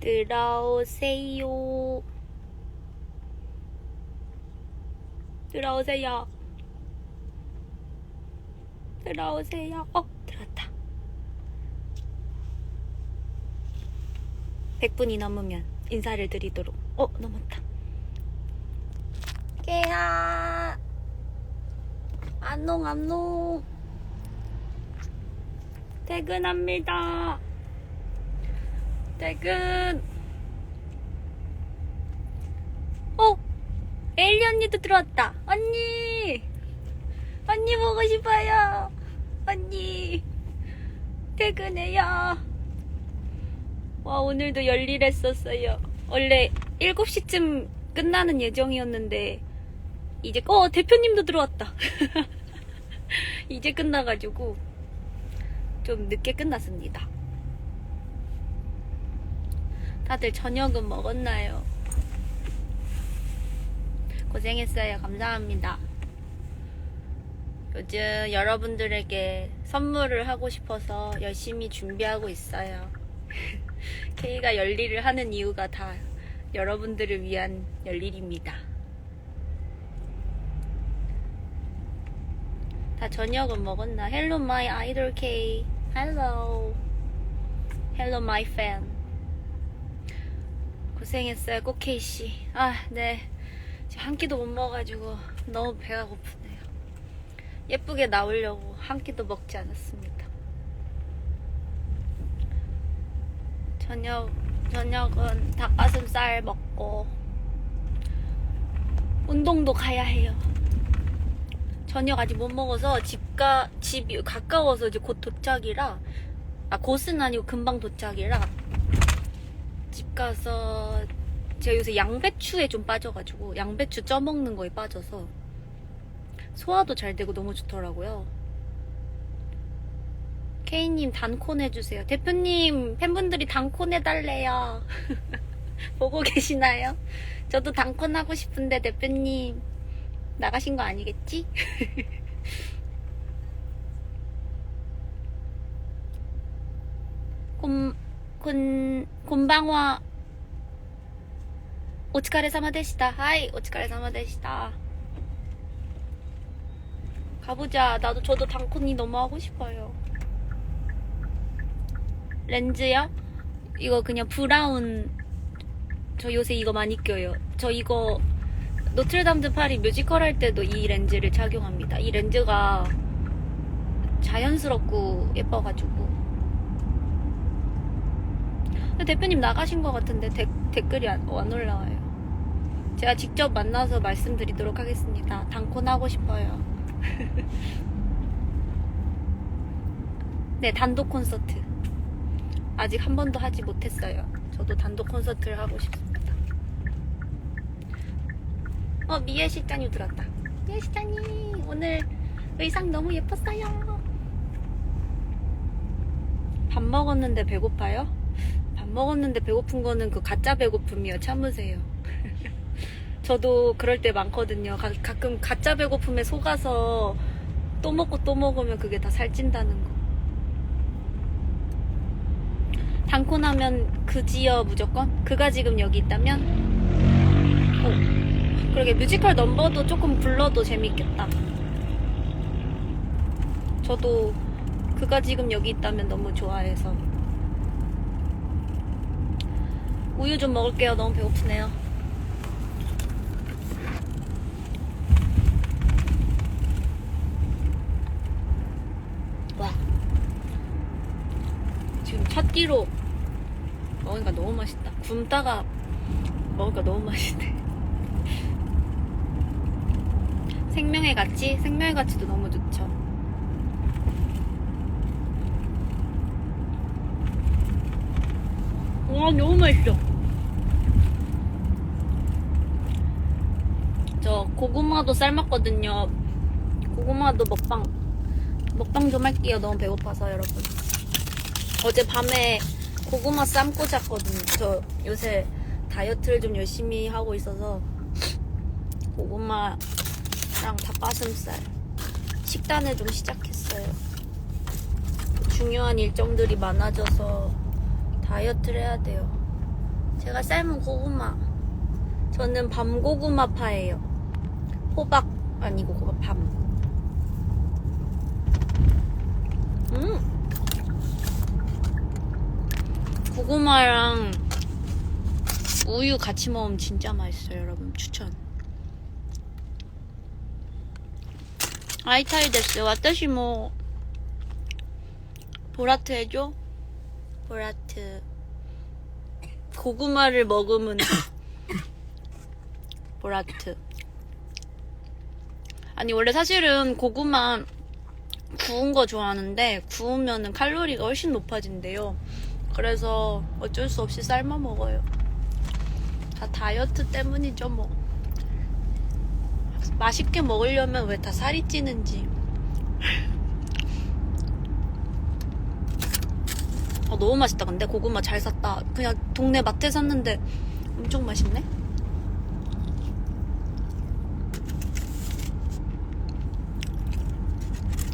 들어오세요. 들어오세요. 들어오세요. 어, 들어왔다. 100분이 넘으면 인사를 드리도록. 어, 넘었다. 깨야. 안녕, 안녕. 퇴근합니다. 퇴근. 어, 에일리 언니도 들어왔다. 언니. 언니 보고 싶어요. 언니. 퇴근해요. 와, 오늘도 열일했었어요. 원래 7시쯤 끝나는 예정이었는데, 이제, 어, 대표님도 들어왔다. 이제 끝나가지고, 좀 늦게 끝났습니다. 다들 저녁은 먹었나요? 고생했어요. 감사합니다. 요즘 여러분들에게 선물을 하고 싶어서 열심히 준비하고 있어요. K가 열일을 하는 이유가 다 여러분들을 위한 열일입니다. 다 저녁은 먹었나? Hello my idol K. Hello. Hello my fan. 고생했어요, 꼭 K 씨. 아, 네. 지금 한 끼도 못 먹어가지고 너무 배가 고프네요. 예쁘게 나오려고 한 끼도 먹지 않았습니다. 저녁 저녁은 닭가슴살 먹고 운동도 가야 해요. 저녁 아직 못 먹어서 집가 집이 가까워서 이제 곧 도착이라 아 곧은 아니고 금방 도착이라 집 가서 제가 요새 양배추에 좀 빠져가지고 양배추 쪄 먹는 거에 빠져서 소화도 잘 되고 너무 좋더라고요. 케이님 단콘 해주세요. 대표님 팬분들이 단콘 해달래요. 보고 계시나요? 저도 단콘 하고 싶은데 대표님 나가신 거 아니겠지? 곤, 되시다. 가보자. 나도 저도 단콘이 너무 하고 싶어요. 렌즈요? 이거 그냥 브라운. 저 요새 이거 많이 껴요. 저 이거 노트르담 드 파리 뮤지컬 할 때도 이 렌즈를 착용합니다. 이 렌즈가 자연스럽고 예뻐가지고. 대표님 나가신 것 같은데 데- 댓글이 안, 안 올라와요. 제가 직접 만나서 말씀드리도록 하겠습니다. 단콘 하고 싶어요. 네, 단독 콘서트. 아직 한 번도 하지 못했어요. 저도 단독 콘서트를 하고 싶습니다. 어, 미애 실장님 들었다. 미애 실장님, 오늘 의상 너무 예뻤어요. 밥 먹었는데 배고파요? 밥 먹었는데 배고픈 거는 그 가짜 배고픔이요. 참으세요. 저도 그럴 때 많거든요. 가, 가끔 가짜 배고픔에 속아서 또 먹고 또 먹으면 그게 다 살찐다는 거. 단콘하면 그지요 무조건? 그가 지금 여기 있다면? 어, 그러게 뮤지컬 넘버도 조금 불러도 재밌겠다. 저도 그가 지금 여기 있다면 너무 좋아해서. 우유 좀 먹을게요. 너무 배고프네요. 와. 지금 차 뒤로 먹으니까 너무 맛있다. 굶다가 먹으니까 너무 맛있네. 생명의 가치? 생명의 가치도 너무 좋죠. 와, 너무 맛있어. 저 고구마도 삶았거든요. 고구마도 먹방, 먹방 좀 할게요. 너무 배고파서 여러분. 어제 밤에 고구마 삶고 잤거든요. 저 요새 다이어트를 좀 열심히 하고 있어서 고구마랑 닭가슴살 식단을 좀 시작했어요. 중요한 일정들이 많아져서 다이어트를 해야 돼요. 제가 삶은 고구마. 저는 밤고구마파예요. 호박 아니고 그거 밤. 음. 고구마랑 우유 같이 먹으면 진짜 맛있어요, 여러분. 추천. 아이타이 데스. 私も 보라트 해줘? 보라트. 고구마를 먹으면 보라트. 아니 원래 사실은 고구마 구운 거 좋아하는데 구우면은 칼로리가 훨씬 높아진대요. 그래서 어쩔 수 없이 삶아 먹어요. 다 다이어트 때문이죠 뭐. 맛있게 먹으려면 왜 다 살이 찌는지. 어, 너무 맛있다 근데 고구마 잘 샀다. 그냥 동네 마트에 샀는데 엄청 맛있네.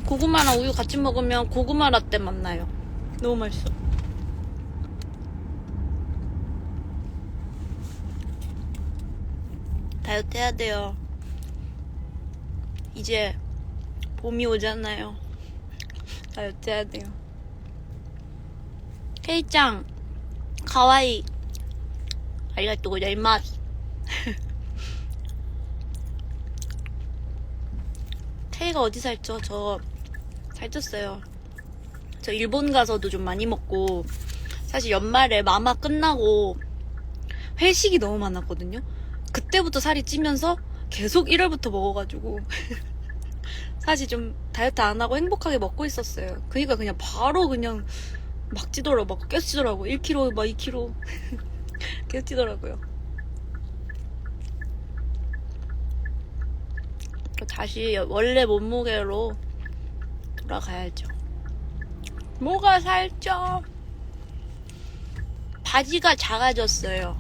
고구마랑 우유 같이 먹으면 고구마 라떼 맛나요. 너무 맛있어. 다이어트 해야 돼요. 이제 봄이 오잖아요. 다이어트 해야 돼요. 케이짱, 가와이. 아리가또 고자이마스. 케이가 어디 살쪄? 저 살쪘어요. 저 일본 가서도 좀 많이 먹고 사실 연말에 마마 끝나고 회식이 너무 많았거든요. 그때부터 살이 찌면서 계속 1월부터 먹어가지고 사실 좀 다이어트 안 하고 행복하게 먹고 있었어요. 그니까 그냥 바로 그냥 막 찌더라고, 막 계속 찌더라고. 1kg, 막 2kg 계속 찌더라고요. 다시 원래 몸무게로 돌아가야죠. 뭐가 살쪄? 바지가 작아졌어요.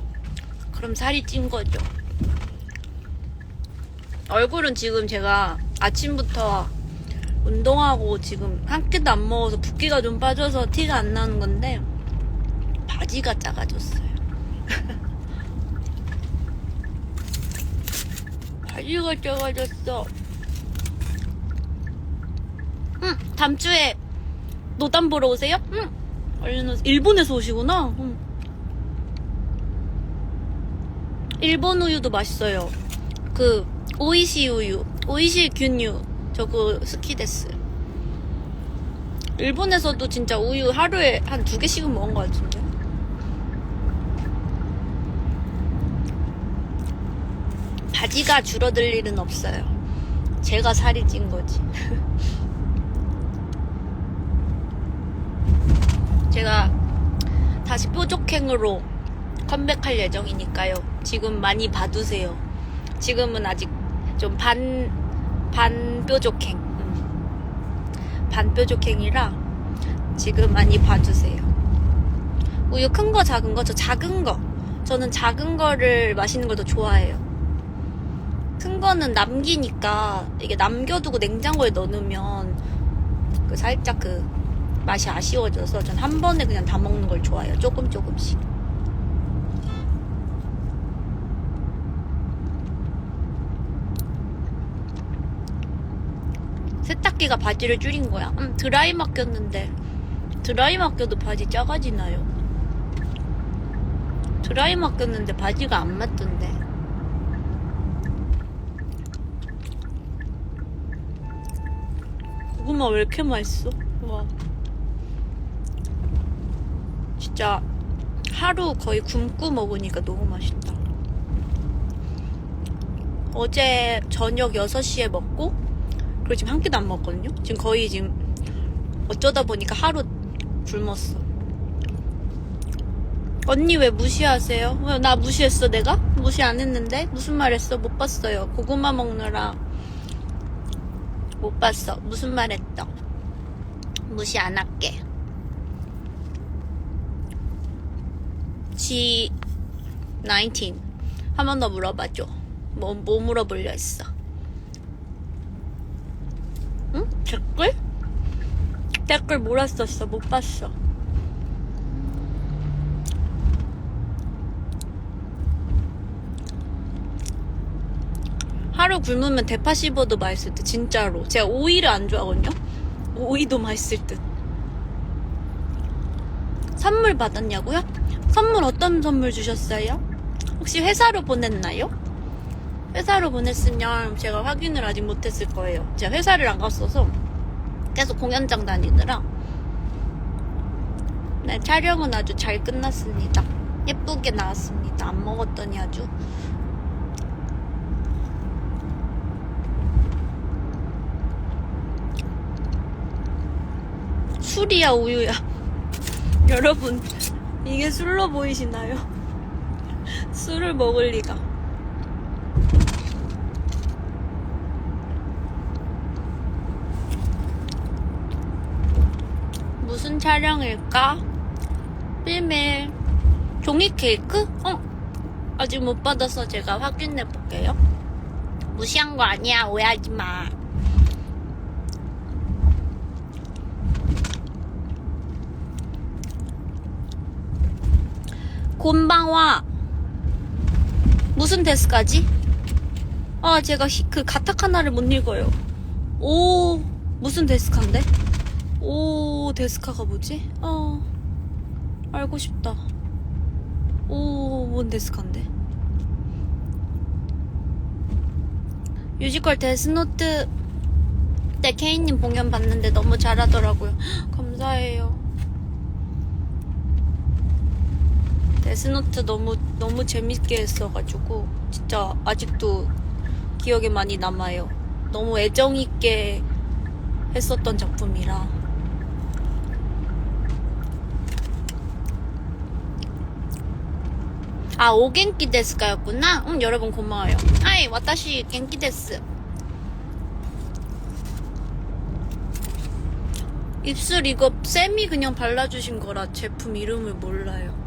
그럼 살이 찐 거죠. 얼굴은 지금 제가 아침부터 운동하고 지금 한 끼도 안 먹어서 붓기가 좀 빠져서 티가 안 나는 건데 바지가 작아졌어요. 바지가 작아졌어. 응, 다음 주에 노담 보러 오세요? 응. 얼른 오세요. 일본에서 오시구나. 응. 일본 우유도 맛있어요. 그 오이시 우유, 오이시 균유 저거 스키데스. 일본에서도 진짜 우유 하루에 한 두 개씩은 먹은 것 같은데. 바지가 줄어들 일은 없어요. 제가 살이 찐 거지. 제가 다시 뾰족행으로 컴백할 예정이니까요. 지금 많이 봐두세요. 지금은 아직 좀 반, 반 뾰족행. 음. 반 뾰족행이라 지금 많이 봐주세요. 우유 큰 거, 작은 거, 저 작은 거. 저는 작은 거를 마시는 걸 더 좋아해요. 큰 거는 남기니까 이게 남겨두고 냉장고에 넣어놓으면 그 살짝 그 맛이 아쉬워져서 전 한 번에 그냥 다 먹는 걸 좋아해요. 조금 조금씩. 세탁기가 바지를 줄인 거야. 음, 드라이 맡겼는데 드라이 맡겨도 바지 작아지나요? 드라이 맡겼는데 바지가 안 맞던데. 고구마 왜 이렇게 맛있어? 와. 진짜 하루 거의 굶고 먹으니까 너무 맛있다. 어제 저녁 6시에 먹고 그리고 지금 한 끼도 안 먹었거든요. 지금 거의 지금 어쩌다 보니까 하루 굶었어. 언니 왜 무시하세요? 왜 나 무시했어 내가? 무시 안 했는데? 무슨 말 했어? 못 봤어요. 고구마 먹느라 못 봤어. 무슨 말 했어? 무시 안 할게. 혹시 19 한 번 더 물어봐줘. 뭐, 뭐 물어보려 했어? 응? 댓글? 댓글 몰았었어. 못 봤어. 하루 굶으면 대파 씹어도 맛있을 듯 진짜로. 제가 오이를 안 좋아하거든요? 오이도 맛있을 듯. 선물 받았냐고요? 선물 어떤 선물 주셨어요? 혹시 회사로 보냈나요? 회사로 보냈으면 제가 확인을 아직 못했을 거예요. 제가 회사를 안 갔어서 계속 공연장 다니느라. 네, 촬영은 아주 잘 끝났습니다. 예쁘게 나왔습니다. 안 먹었더니 아주. 술이야 우유야. 여러분 이게 술로 보이시나요? 술을 먹을 리가 무슨 촬영일까? 필밀 종이 케이크? 어? 아직 못 받아서 제가 확인해 볼게요 무시한 거 아니야 오해하지 마 곤방와 무슨 데스까지? 아 제가 히- 그 가타카나를 못 읽어요. 오 무슨 데스카인데? 오 데스카가 뭐지? 어 알고 싶다. 오 뭔 데스카인데? 뮤지컬 데스노트 때 케이님 공연 봤는데 너무 잘하더라고요. 감사해요. 데스노트 너무 너무 재밌게 했어가지고 진짜 아직도 기억에 많이 남아요. 너무 애정 있게 했었던 작품이라. 아 오겐키 데스카였구나. 응 여러분 고마워요. 아이 와타시 겐키 데스. 입술 이거 쌤이 그냥 발라주신 거라 제품 이름을 몰라요.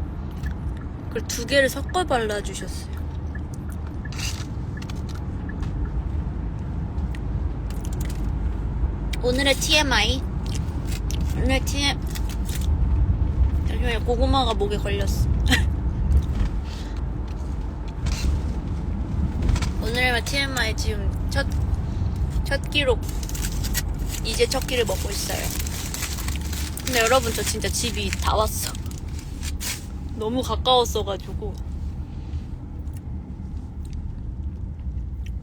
그걸 두 개를 섞어 발라주셨어요. 오늘의 TMI. 오늘 TM. 잠시만요. 고구마가 목에 걸렸어. 오늘의 TMI 지금 첫, 첫 기록. 이제 첫 끼를 먹고 있어요. 근데 여러분, 저 진짜 집이 다 왔어. 너무 가까웠어가지고.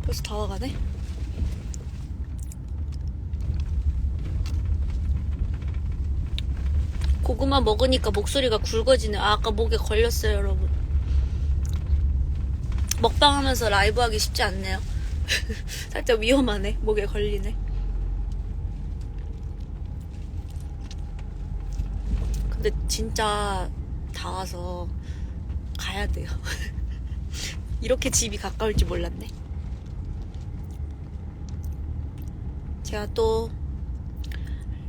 벌써 다 와가네? 고구마 먹으니까 목소리가 굵어지네. 아, 아까 목에 걸렸어요 여러분. 먹방하면서 라이브 하기 쉽지 않네요. 살짝 위험하네. 목에 걸리네. 근데 진짜 다 와서 가야 돼요. 이렇게 집이 가까울 줄 몰랐네. 제가 또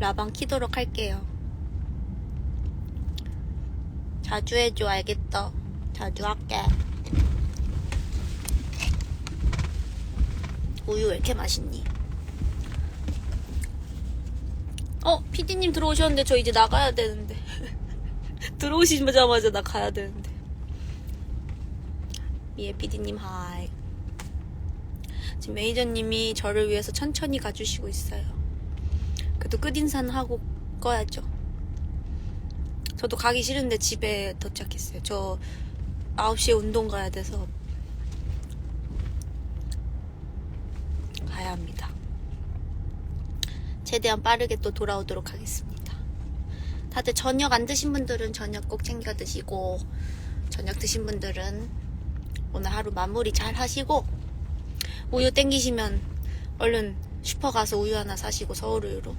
라방 키도록 할게요. 자주 해줘, 알겠어. 자주 할게. 우유 왜 이렇게 맛있니? 어, 피디님 들어오셨는데 저 이제 나가야 되는데. 들어오시자마자 나 가야 되는데. 미애 PD님 하이. 지금 매니저님이 저를 위해서 천천히 가주시고 있어요. 그래도 끝인사는 하고 꺼야죠. 저도 가기 싫은데 집에 도착했어요. 저 9시에 운동 가야 돼서 가야 합니다. 최대한 빠르게 또 돌아오도록 하겠습니다. 다들 저녁 안 드신 분들은 저녁 꼭 챙겨 드시고 저녁 드신 분들은 오늘 하루 마무리 잘 하시고 우유 땡기시면 얼른 슈퍼 가서 우유 하나 사시고 서울 우유로.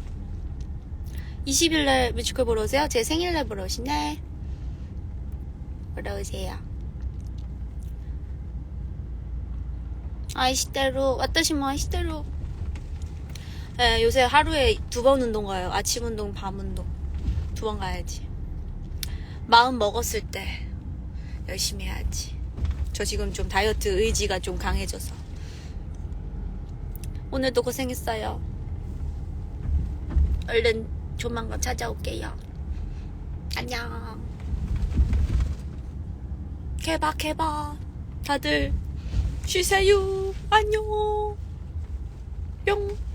20일날 뮤지컬 보러 오세요? 제 생일날 보러 오시네. 보러 오세요. 아이시대로 왔다시모 아이시대로. 네, 요새 하루에 두 번 운동 가요. 아침 운동 밤 운동 두 번 가야지. 마음 먹었을 때 열심히 해야지. 저 지금 좀 다이어트 의지가 좀 강해져서. 오늘도 고생했어요. 얼른 조만간 찾아올게요. 안녕. 개박, 개박. 다들 쉬세요. 안녕. 뿅.